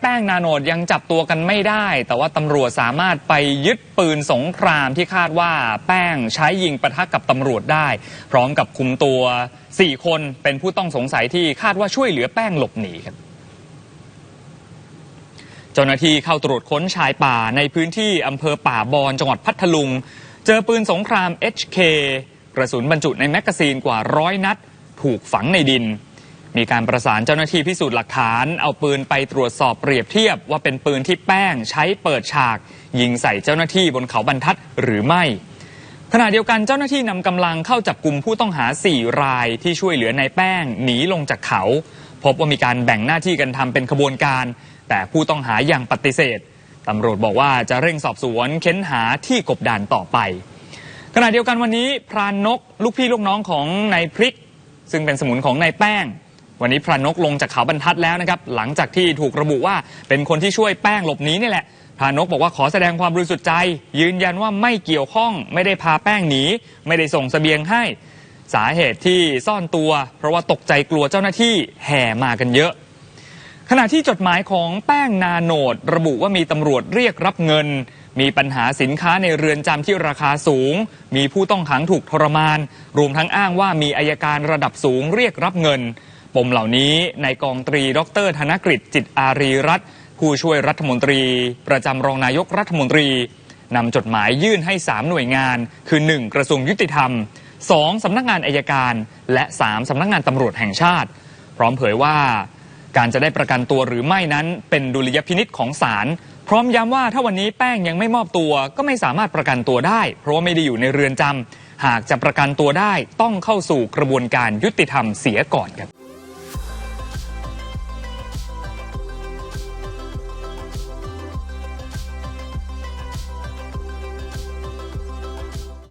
แป้งนาโนดยังจับตัวกันไม่ได้ แต่ว่าตำรวจสามารถไปยึดปืนสงครามที่คาดว่าแป้งใช้ยิงประทะกับตำรวจได้ พร้อมกับคุมตัว 4 คนเป็นผู้ต้องสงสัยที่คาดว่าช่วยเหลือแป้งหลบหนีครับเจ้าหน้าที่เข้าตรวจค้นชายป่าในพื้นที่อำเภอป่าบอนจังหวัดพัทลุง เจอปืนสงคราม HK กระสุนบรรจุในแมกกาซีนกว่าร้อยนัด ถูกฝังในดิน มีการประสานเจ้าหน้าที่พิสูจน์หลักฐาน เอาปืนไปตรวจสอบเปรียบเทียบ ว่าเป็นปืนที่แป้งใช้เปิดฉาก ยิงใส่เจ้าหน้าที่บนเขาบรรทัดหรือไม่ ขณะเดียวกันเจ้าหน้าที่นำกำลังเข้าจับกลุ่มผู้ต้องหา 4 รายที่ช่วยเหลือนายแป้งหนีลงจากเขา พบว่ามีการแบ่งหน้าที่กันทำเป็นขบวนการ แต่ผู้ต้องหายังปฏิเสธตำรวจบอกว่าจะเร่งสอบสวนเค้นหาที่กบดานต่อไป ขณะเดียวกันวันนี้พรานนก ลูกพี่ลูกน้องของนายพริก ซึ่งเป็นสมุนของนายแป้ง วันนี้พรานกลงจากเขาบรรทัดแล้วนะครับ หลังจากที่ถูกระบุว่าเป็นคนที่ช่วยแป้งหลบหนีนี่แหละพรานกบอกว่าขอแสดงความบริสุทธิ์ใจ ยืนยันว่าไม่เกี่ยวข้องไม่ได้พาแป้งหนี ไม่ได้ส่งเสบียงให้ สาเหตุที่ซ่อนตัว เพราะว่าตกใจกลัวเจ้าหน้าที่แห่มากันเยอะ ขณะที่จดหมายของแป้งนาโนด ระบุว่ามีตำรวจเรียกรับเงิน มีปัญหาสินค้าในเรือนจำที่ราคาสูง มีผู้ต้องขังถูกทรมาน รวมทั้งอ้างว่ามีอายการระดับสูงเรียกรับเงิน ปมเหล่านี้ในกองตรี ดร ธนกฤษจิตอารีรัตน์ผู้ช่วยรัฐมนตรี ประจำรองนายกรัฐมนตรีนำจดหมายยื่นให้ 3 หน่วยงาน คือ 1. กระทรวงยุติธรรม 2. สำนักงานอายการ และ 3. สำนักงานตำรวจแห่งชาติ พร้อมเผยว่า การจะได้ประกันตัวหรือไม่นั้น เป็นดุลยพินิษของศาลพร้อมย้ำว่าถ้าวันนี้แป้งยังไม่มอบตัว ก็ไม่สามารถประกันตัวได้ เพราะว่าไม่ได้อยู่ในเรือนจำหากจะประกันตัวได้ต้องเข้าสู่กระบวนการยุติธรรมเสียก่อนครับ